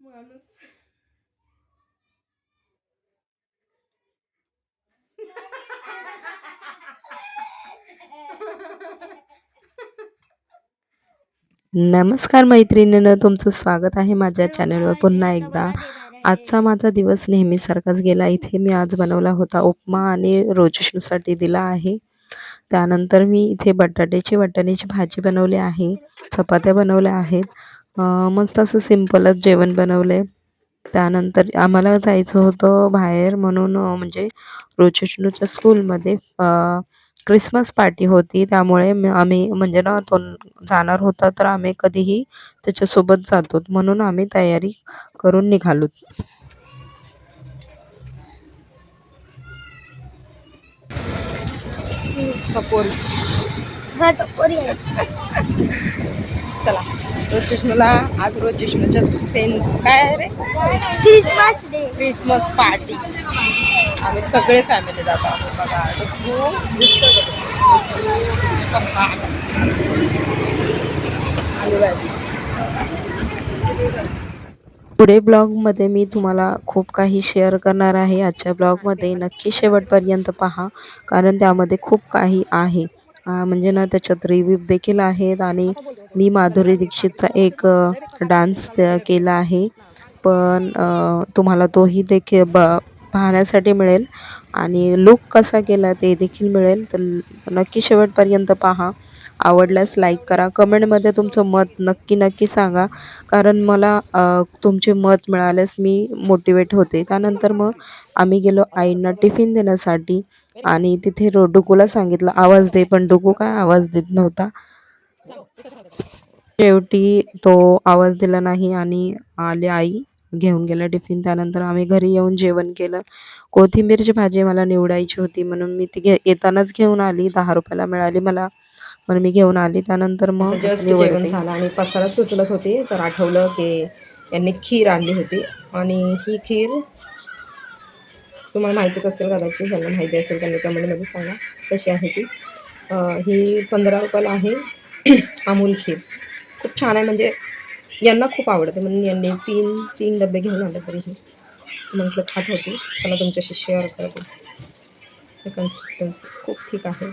माणूस नमस्कार मैत्रिणीनं तुमचं स्वागत आहे माझ्या चॅनलवर पुन्हा एकदा. आजचा माझा दिवस नेहमीसारखाच गेला. इथे मी आज बनवला होता उपमा आणि रोजिष्णूसाठी दिला आहे. त्यानंतर मी इथे बटाट्याची वाटाण्याची भाजी बनवली आहे. चपात्या बनवल्या आहेत. मस्त असं सिम्पलच जेवण बनवलं. आहे त्यानंतर आम्हाला जायचं होतं बाहेर म्हणून म्हणजे रोचेशनूच्या स्कूलमध्ये क्रिसमस पार्टी होती त्यामुळे आम्ही म्हणजे ना तो जाणार होता तर आम्ही कधीही त्याच्यासोबत जातो. म्हणून आम्ही तयारी करून निघालो. चला. रोजिष्णूला आज रोजिष्णूच्या पेन काय आहे रे? क्रिसमस डे क्रिसमस पार्टी आम्ही सगळे फॅमिली जात. आहोत बघा. पप्पा. पुढे ब्लॉगमध्ये मी तुम्हाला खूप काही शेअर करणार आहे. आजच्या ब्लॉगमध्ये नक्की शेवटपर्यंत पहा कारण त्यामध्ये खूप काही आहे. म्हणजे ना त्याच्यात रिव्ह्यू देखील आहेत आणि मी माधुरी दीक्षितचा एक डान्स केला आहे. पण तुम्हाला तोही देखील ब पाहण्यासाठी मिळेल आणि लुक कसा केला ते देखील मिळेल. तर नक्की शेवटपर्यंत पहा. आवडल्यास लाईक करा. कमेंटमध्ये तुमचं मत नक्की नक्की सांगा. कारण मला तुमचे मत मिळाल्यास मी मोटिवेट होते. त्यानंतर मग आम्ही गेलो आईंना टिफिन देण्यासाठी. आणि तिथे डुकूला सांगितलं आवाज दे पण डुकू काय आवाज देत नव्हता. शेवटी तो आवाज दिला नाही आणि आली आई घेऊन गेला टिफिन. त्यानंतर आम्ही घरी येऊन जेवण केलं. कोथिंबीरची भाजी मला निवडायची होती म्हणून मी ती घे येतानाच घेऊन आली. दहा रुपयाला मिळाली मला म्हणून मी घेऊन आली. त्यानंतर मग जस्ट. जेवण झालं आणि पसारा सुचलत होती. तर आठवलं की यांनी खीर आणली होती. आणि ही खीर तुम्हाला माहितीच असेल कदाचित ज्यांना माहिती असेल त्यांनी कमेंटमध्ये सांगा कशी आहे ती. ही पंधरा रुपयाला आहे अमूल खीर. खूप छान आहे म्हणजे यांना खूप आवडते म्हणून यांनी तीन तीन डबे घेऊन आले तरी हे. म्हटलं खात होती चला तुमच्याशी शेअर करते. कन्सिस्टन्सी खूप ठीक आहे.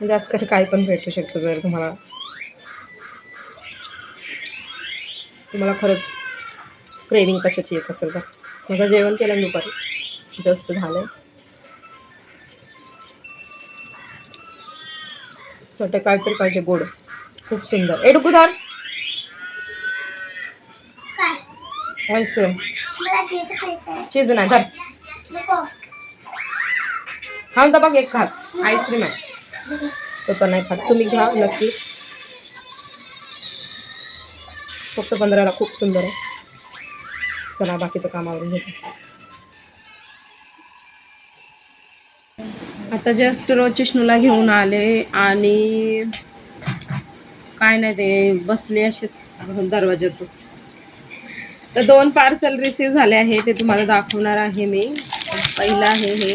म्हणजे आजकाल काय पण भेटू शकतं जर तुम्हाला. तुम्हाला खरंच क्रेविंग कशाची येत असेल तर माझं जेवण केलं दुपारी जस्ट झालं आहे वाटतं काहीतरी पाहिजे गोड. खूप सुंदर. ए डुकुधार काय? आईस्क्रीम चीज नाही धर. हा तर बघ एक खास. आईस्क्रीम आहे. तो तर नाही खात. तुम्ही घ्या नक्की. फक्त पंधराला खूप सुंदर आहे. चला बाकीचं कामावरून घेतो. आता जस्ट रोज चिष्णूला घेऊन आले आणि काय नाही ते बसले असे दरवाज्यातच. तर दोन पार्सल रिसीव झाले आहे ते तुम्हाला दाखवणार आहे मी. पहिलं आहे हे.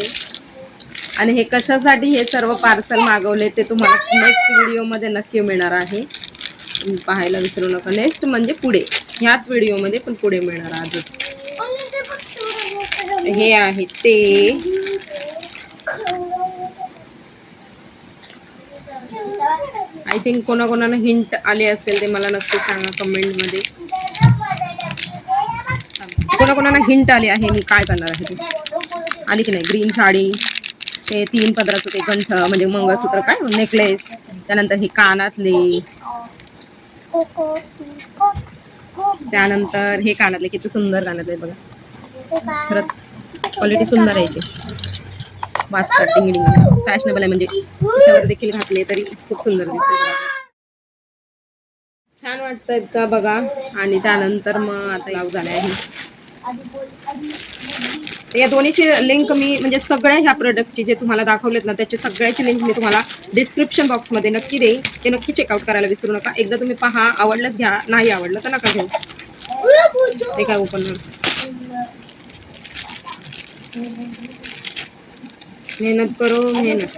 आणि हे कशासाठी हे सर्व पार्सल मागवले ते तुम्हाला नेक्स्ट व्हिडिओमध्ये नक्की मिळणार आहे. पाहायला विसरू नका. नेक्स्ट म्हणजे पुढे. ह्याच व्हिडिओमध्ये पण पुढे मिळणार आजच हे आहे ते. आय थिंक कोणाकोणाला हिंट आले असेल ते मला नक्की सांगा कमेंटमध्ये. कोणाकोणाला हिंट आली आहे मी काय करणार आहे ते? आली की नाही? ग्रीन साडी ते तीन पदराचं ते कंठ म्हणजे मंगळसूत्र काय? नेकलेस. त्यानंतर ही कानातले. त्यानंतर हे कानातले किती सुंदर कानातले बघा. खरंच क्वालिटी सुंदर आहे याची वाचतात फॅशनेबल आहे म्हणजे. त्याच्यावर देखील घातले तरी खूप सुंदर दिसते छान वाटतं का बघा. आणि त्यानंतर मग आता लाव झाले आहे या दोन्हीची लिंक मी म्हणजे सगळ्या ह्या प्रोडक्टची जे तुम्हाला दाखवलेत ना त्याची सगळ्याची लिंक मी तुम्हाला डिस्क्रिप्शन बॉक्समध्ये नक्की देईन. ते नक्की चेकआउट करायला विसरू नका. एकदा तुम्ही पहा आवडलंच घ्या. नाही आवडलं तर नका घेऊ. ते काय ओपन मेहनत करो मेहनत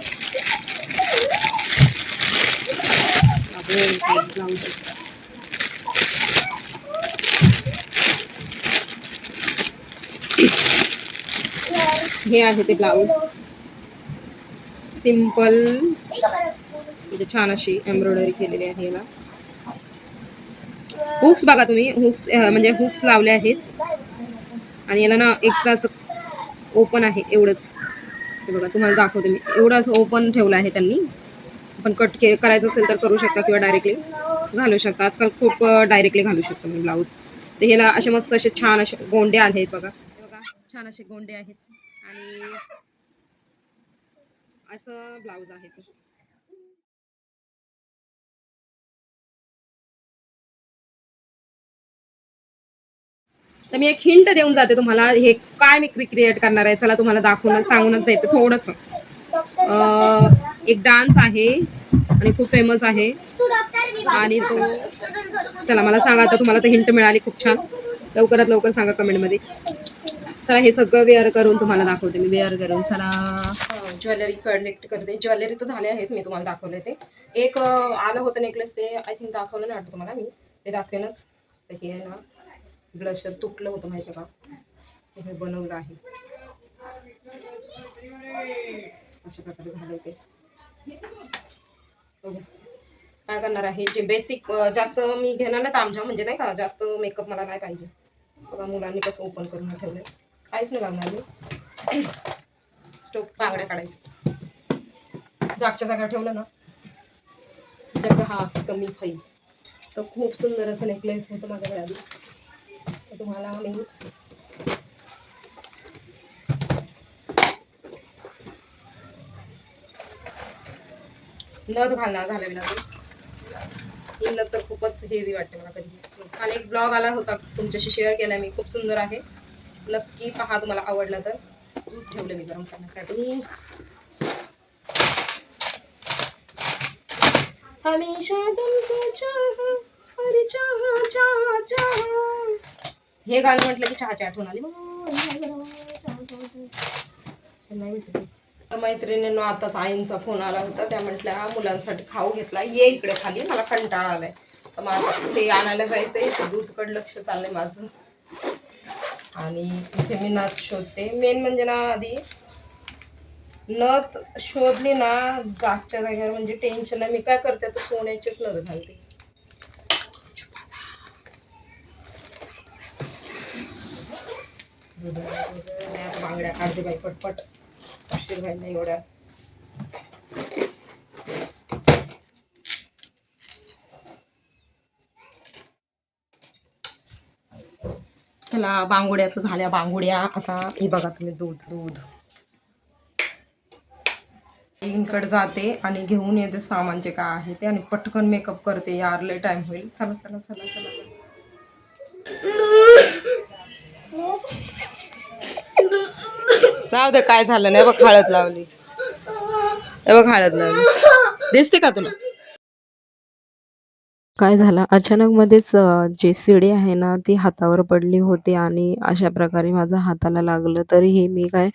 आपण ब्लाऊज हे आहे ते ब्लाऊज सिंपल म्हणजे छान अशी एम्ब्रॉयडरी केलेली आहे याला. हुक्स बघा तुम्ही. हुक्स म्हणजे हुक्स लावले आहेत. आणि याला ना एक्स्ट्रा असं ओपन आहे एवढंच. हे बघा तुम्हाला दाखवते मी. एवढं असं ओपन ठेवलं आहे त्यांनी. आपण कट के करायचं असेल तर करू शकता किंवा डायरेक्टली घालू शकता. आजकाल खूप डायरेक्टली घालू शकतो मी ब्लाऊज तर ह्याला असे मस्त असे छान असे गोंडे आहेत बघा. छान असे गोंडे आहेत. आणि असं ब्लाऊज आहे ते. तर मी एक हिंट देऊन जाते तुम्हाला हे काय मी क्रिएट करणार आहे चला तुम्हाला दाखवून सांगूनच देते थोडस. एक डान्स आहे आणि खूप फेमस आहे. आणि तो चला मला सांगा आता तुम्हाला तर हिंट मिळाली खूप छान. लवकरात लवकर सांगा कमेंटमध्ये चला हे सगळं वेअर करून तुम्हाला दाखवते मी. वेअर करून चला. ज्वेलरी कलेक्ट करते. ज्वेलरी तर झाले आहेत मी तुम्हाला दाखवले ते. एक आलं होतं नेकलेस ते आय थिंक दाखवलं नाही वाटतं तुम्हाला मी. ते दाखवेनच. तर हे आहे ना ब्लशर तुटलं होतं माहिती आहे का? हे मी बनवलं आहे. अशा प्रकारे झालं ते. काय करणार आहे? जे बेसिक जास्त मी घेणार नाही आमच्या म्हणजे नाही का जास्त मेकअप मला नाही पाहिजे. बघा मुलांनी कसं ओपन करून ठेवलं काहीच नाही लागणार मी. स्टोक बांगड्या काढायचे. जागच्या जागा ठेवलं ना जग हा कमी होईल तर खूप सुंदर असं नेकलेस होतं माझ्याकडे आधी. तर तुम्हाला मी नथ घालणार घालावी लागेल. ही नथ तर खूपच हेवी वाटते मला कधी. काल एक ब्लॉग आला होता तुमच्याशी शेअर केला मी. खूप सुंदर आहे. नक्की पहा तुम्हाला आवडला तर. दूध ठेवलं मी गरम करण्यासाठी. हमेशा अरे हे गाणं म्हटलं की चहाची आठवण आली. चहा, तर मैत्रिणींनो आताच आईंचा फोन आला होता. त्या म्हटल्या मुलांसाठी खाऊ घेतला. ये इकडे खाली. मला कंटाळा आलाय. तर माझं ते आणायला जायचंय. दूधकडे लक्ष चाललंय माझं. आणि इथे मी नथ शोधते. मेन म्हणजे ना आधी नथ शोधली ना जागच्या जागेवर म्हणजे टेन्शन मी काय करते तर सोन्याचीच नथ घालते. बांगड्या काढते बाई पटपट. उशीर व्हायला नाही एवढ्या चला बांगुड्या तर झाल्या बांगुड्या. आता हे बघा तुम्ही दूध दूध. इंकडे जाते आणि घेऊन येते सामान जे काय आहे ते आणि पटकन मेकअप करते. यार लय टाइम होईल. चला चला चला चला. जाऊ दे काय झालं नाही बघ हळद लावली. बघ हळद लावली. दिसते का तुला? काय झालं? अचानक मध्येच अ, जे शिडी आहे ना ती हातावर पडली होती आणि अशा प्रकारे माझ्या हाताला लागलं. तरीही मी काय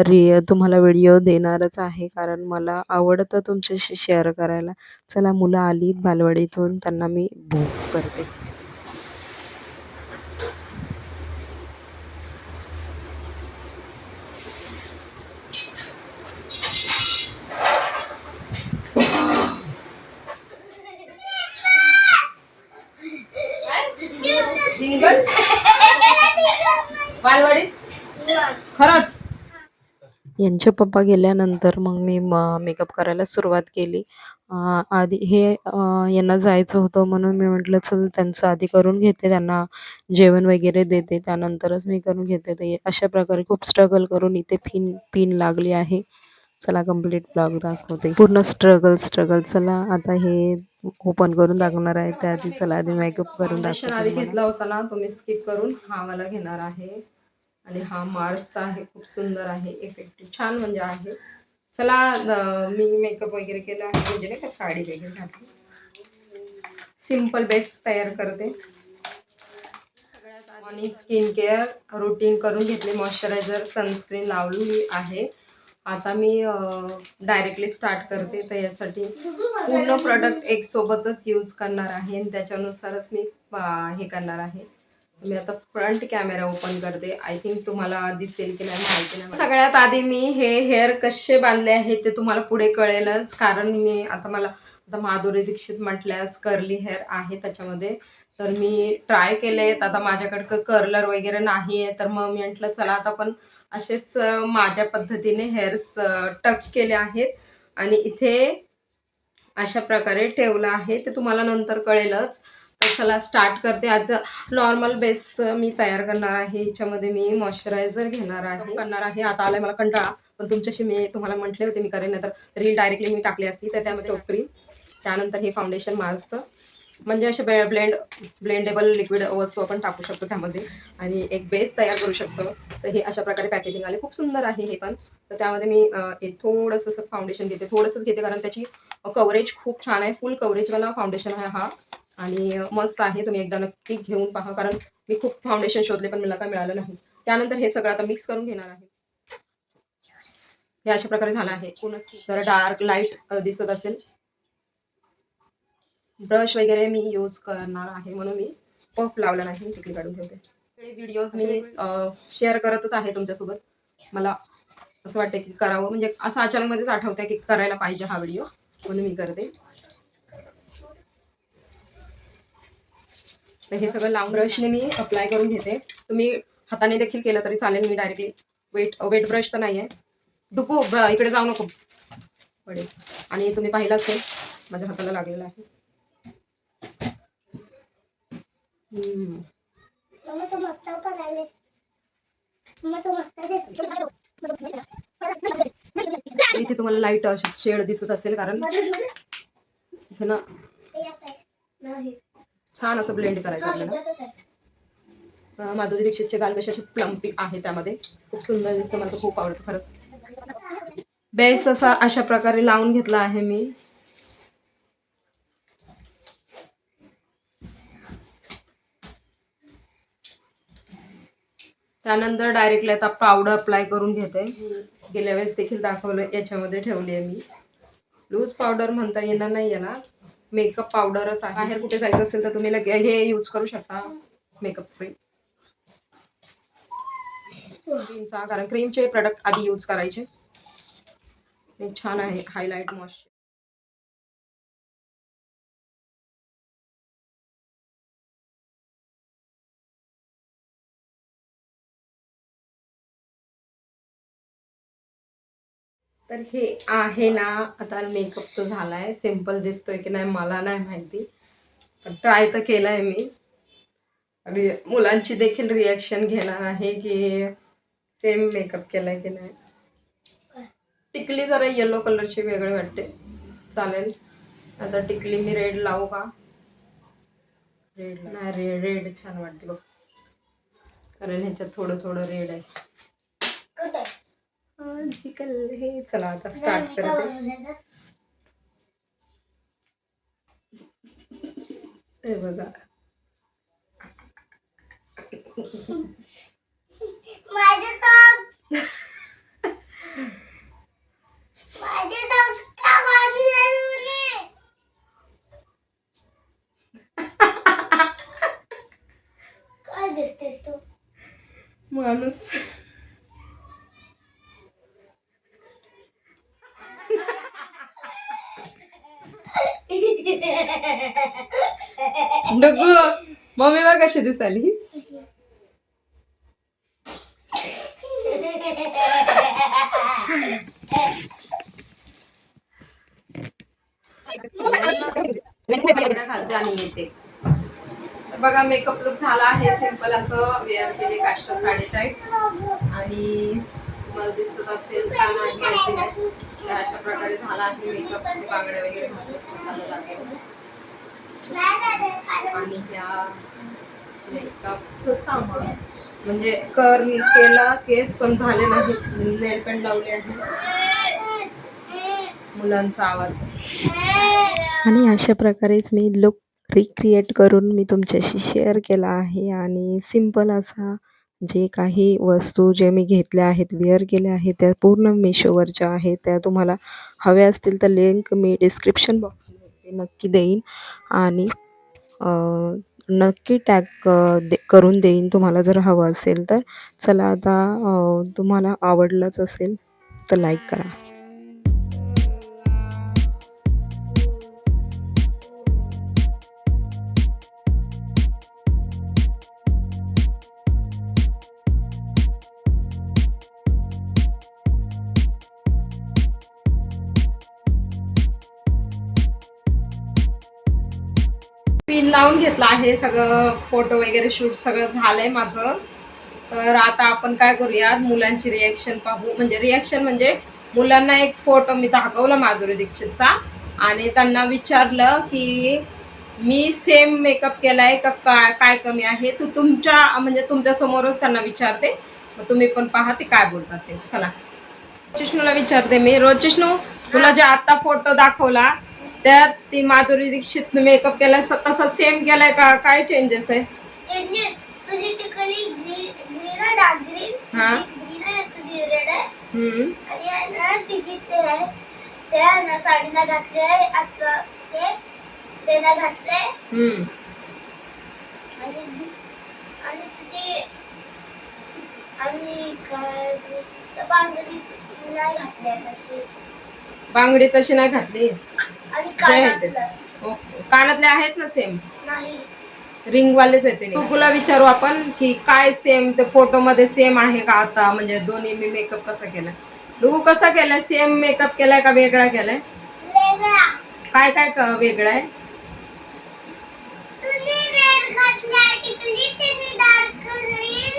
रि तुम्हाला व्हिडिओ देणारच आहे कारण मला आवडतं तुमच्याशी शेअर करायला. चला मुलं आली बालवाडीतून त्यांना मी भूक करते. यांचे पप्पा गेल्यानंतर मग मी म मेकअप करायला सुरुवात केली. आधी हे यांना जायचं होतं म्हणून मी म्हटलं चल त्यांचं आधी करून घेते त्यांना जेवण वगैरे देते त्यानंतरच मी करून घेते. ते अशा प्रकारे खूप स्ट्रगल करून इथे पिन पिन लागली आहे. चला कंप्लीट ब्लॉग दाखवते. पूर्ण स्ट्रगल स्ट्रगल चला आता हे ओपन करून दाखवणार आहे. त्याआधी चला आधी मेकअप करून दाखवते आधी. घेतला होता ना तो मी स्किप करून हा वाला घेणार आहे. आणि हा मार्सचा आहे खूप सुंदर आहे इफेक्टिव्ह छान म्हणजे आहे. चला मी मेकअप वगैरे केला आहे म्हणजे नाही का साडी वगैरे घातली. सिंपल बेस तयार करते. सगळ्यात आणि स्किन केअर रुटीन करून घेतली मॉइश्चरायझर सनस्क्रीन लावली आहे. आता मी डायरेक्टली स्टार्ट करते तर यासाठी पूर्ण प्रॉडक्ट एकसोबतच यूज करणार आहे. आणि त्याच्यानुसारच मी हे करणार आहे. मी आता फ्रंट कॅमेरा ओपन करते. आय थिंक तुम्हाला दिसेल की नाही माहिती नाही. सगळ्यात आधी मी हे हेअर कसे बांधले आहेत ते तुम्हाला पुढे कळेलच. कारण मी आता मला आता माधुरी दीक्षित म्हटल्यास कर्ली हेअर आहे त्याच्यामध्ये. तर मी ट्राय केले. आता माझ्याकडं कर्लर वगैरे नाही आहे. तर मग मी म्हटलं चला आता पण असेच माझ्या पद्धतीने हेअर्स टच केले आहेत. आणि इथे अशा प्रकारे ठेवलं आहे. ते तुम्हाला नंतर कळेलच. तर चला स्टार्ट करते. आता नॉर्मल बेस मी तयार करणार आहे. याच्यामध्ये मी मॉइश्चरायझर घेणार आहे. करणार आहे. आता आलाय मला कंटाळा. पण तुमच्याशी मी तुम्हाला म्हटले होते मी करेन. तर रील डायरेक्टली मी टाकली असती. तर त्यामध्ये टोप क्रीम त्यानंतर हे फाउंडेशन मास्कचं म्हणजे असे ब्लेंड ब्लेंडेबल लिक्विड वस्तू आपण टाकू शकतो त्यामध्ये. आणि एक बेस तयार करू शकतो. तर हे अशा प्रकारे पॅकेजिंग आले. खूप सुंदर आहे हे पण. तर त्यामध्ये मी थोडंसं असं फाउंडेशन घेते. थोडंसंच घेते कारण त्याची कवरेज खूप छान आहे. फुल कवरेजवाला फाउंडेशन आहे हा. आणि मस्त आहे तुम्ही एकदा नक्की घेऊन पहा कारण मी खूप फाउंडेशन शोधले पण मला काय मिळालं नाही. त्यानंतर हे सगळं आता मिक्स करून घेणार आहे. हे अशा प्रकारे झालं आहे. जरा डार्क लाइट दिसत असेल. ब्रश वगैरे मी यूज करणार आहे म्हणून मी पफ लावला नाही तिकडे काढून ठेवते. व्हिडिओज मी शेअर करतच आहे तुमच्यासोबत. मला असं वाटतं की करावं. म्हणजे असं अचानकमध्येच आठवतं की करायला पाहिजे हा व्हिडिओ म्हणून मी करते. तर हे सगळं लांब ब्रशने मी अप्लाय करून घेते. तुम्ही हाताने देखील केलं तरी चालेल मी डायरेक्टली वेट वेट ब्रश तर नाही आहे डुपू इकडे जाऊ नको. पडेल. आणि तुम्ही पाहिलं असेल माझ्या हाताला लागलेलं आहे. इथे तुम्हाला लाइट शेड दिसत असेल कारण इथे ना. छान असं ब्लेंड करायचं आपल्याला. माधुरी दीक्षितचे गाल कसे असे प्लम्पी आहे त्यामध्ये. खूप सुंदर दिसतं मला खूप आवडतं खरंच. बेस असा अशा प्रकारे लावून घेतला आहे मी. त्यानंतर डायरेक्टली आता पावडर अप्लाय करून घेते. गेल्या वेळेस देखील दाखवलं याच्यामध्ये ठेवली आहे मी. लूज पावडर म्हणता येणार नाही याला मेकअप पावडरच आहे. बाहेर कुठे जायचं असेल तर तुम्ही लगे हे यूज करू शकता. Makeup spray. क्रीमचा कारण क्रीमचे प्रोडक्ट आधी यूज करायचे. छान आहे हायलाईट मॉइश्चर तर हे आहे ना आता मेकअप तर झाला आहे सिंपल दिसतोय की नाही मला नाही माहिती. पण ट्राय तर केला आहे मी. रि मुलांची देखील रिॲक्शन घेणार आहे की सेम मेकअप केला आहे की नाही. टिकली जरा येलो कलरची वेगळी वाटते. चालेल. आता टिकली मी रेड लावू का? रेड नाही रेड रेड छान वाटते बघ. कारण ह्याच्यात थोडं थोडं रेड आहे. कुठे आजकाल हे चला आता स्टार्ट करते. बघा. काय दिसतेस तू? माणूस. डगू मम्मी बा कशी दिसाली तर बघा मेकअप लुक झाला आहे. सिंपल असं वेअर केले काष्ट साडी टाईप आणि तुम्हाला दिसत असेल तर अशा प्रकारे झाला आहे मेकअप बांगड्या वगैरे. आणि ह्या मेकअपचं सामान. म्हणजे कर केला केस पण झाले नाही नेल पण लावले आहे. मुलांचा आवाज. आणि अशा प्रकारेच मी लुक रिक्रिएट करून मी तुमच्याशी शेअर केला आहे. आणि सिंपल असा जे काही वस्तू जे मी घेतल्या आहेत विअर केल्या आहेत त्या पूर्ण मिशोवरच्या आहेत त्या तुम्हाला हव्या असतील तर लिंक मी डिस्क्रिप्शन बॉक्समध्ये नक्की देईन. आणि नक्की टॅग दे करून देईन तुम्हाला जर हवं असेल तर. चला आता तुम्हाला आवडलंच असेल तर लाईक करा. पिन लावून घेतला आहे. सगळं फोटो वगैरे शूट सगळं झालंय माझं. तर आता आपण काय करूया मुलांची रिॲक्शन पाहू. म्हणजे रिॲक्शन म्हणजे मुलांना एक फोटो मी दाखवला माधुरी दीक्षितचा. आणि त्यांना विचारलं की मी सेम मेकअप केलाय का काय काय कमी आहे? तर तुमच्या म्हणजे तुमच्यासमोरच त्यांना विचारते. मग तुम्ही पण पहा ते काय बोलतात ते. चला. रोजिष्णूला विचारते मी. रोजिष्णू तुला जे आता फोटो दाखवला त्यात ती माधुरी दीक्षित मेकअप केलाय तसा सेम केलाय का? काय चेंजेस आहे? चेंजेस तुझी टिकली ग्रीन आहे डार्क ग्रीन. हा. ग्रीन आहे तुझी रेड आहे. आणि आहे ना तिची ते आहे ते आहे ना साडीला घातले आहे असं ते ते ना घातले आणि आणि तिथे आणि काय बांगडी नाही घातली आहे तशी. बांगडी तशी नाही घातली? आणि. कानातलं. कानातले आहेत ना सेम नाही. रिंग वालेच आहेत ते. तुला विचारू आपण की काय सेम ते फोटो मध्ये सेम आहे का आता? म्हणजे दोन्ही मी मेकअप कसा केलाय डुगू कसा केलाय? सेम मेकअप केलाय का वेगळा केलाय? वेगळा. काय काय क- वेगळं आहे? तुझी रेड घातली आहे टिकली तिने डार्क ग्रीन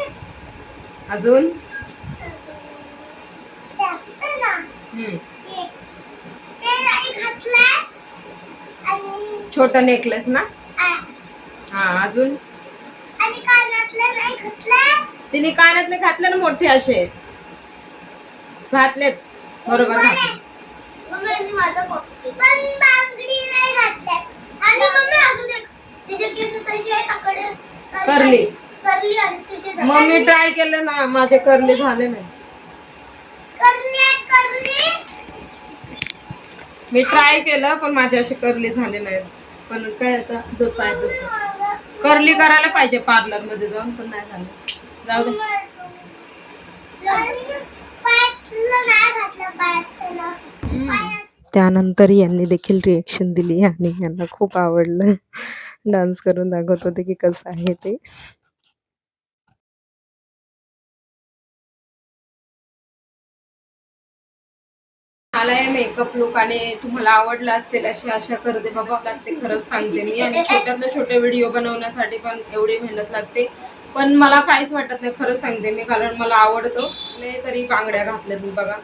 अजून? ते ना. हम्म. ते ते नाही घातलंय आणि छोटं नेकलेस ना? हा अजून? तिने कानातले घातले ना मोठे असे? घातलेत. बरोबर करली. मग मी ट्राय केलं ना माझे करले झाले नाही करली आहे, करली मी ट्राय केलं पण माझे असे कर्ली झाले नाहीत पण काय आता जसं आहे तसं. कर्ली करायला पाहिजे पार्लरमध्ये जाऊन पण नाही झालं. जाऊ दे. त्यानंतर यांनी देखील रिएक्शन दिली आणि यांना खूप आवडलं. डान्स करून दाखवत होते की कसं आहे ते. मला हे मेकअप लुक आणि तुम्हाला आवडलं असेल अशी आशा करते बाबा लागते खरंच सांगते मी. आणि छोट्यातल्या छोटे व्हिडिओ बनवण्यासाठी पण एवढी मेहनत लागते. पण मला काहीच वाटत नाही खरंच सांगते मी कारण मला आवडतो. मी तरी बांगड्या घातल्यात मी बघा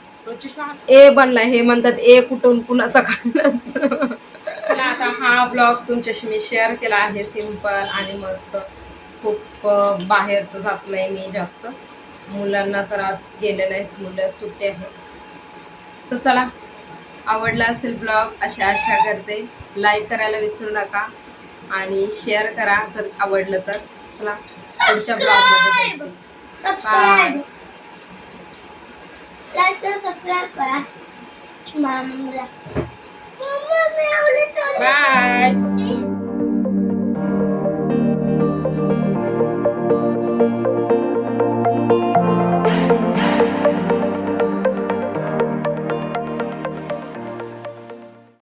ए बनलाय हे म्हणतात ए कुठून कुणाचा काढलं आता हा ब्लॉग तुमच्याशी मी शेअर केला आहे सिंपल आणि मस्त. खूप बाहेर तर जात नाही मी जास्त. मुलांना तर आज गेले नाहीत मुलं सुट्टी आहे. तर चला. आवडला असेल ब्लॉग अशा आशा करते. लाईक करायला विसरू नका आणि शेअर करा जर आवडलं तर. चला पुढच्या ब्लॉगमध्ये. सबस्क्राईब करा. मामीला मम्मा मी आवडत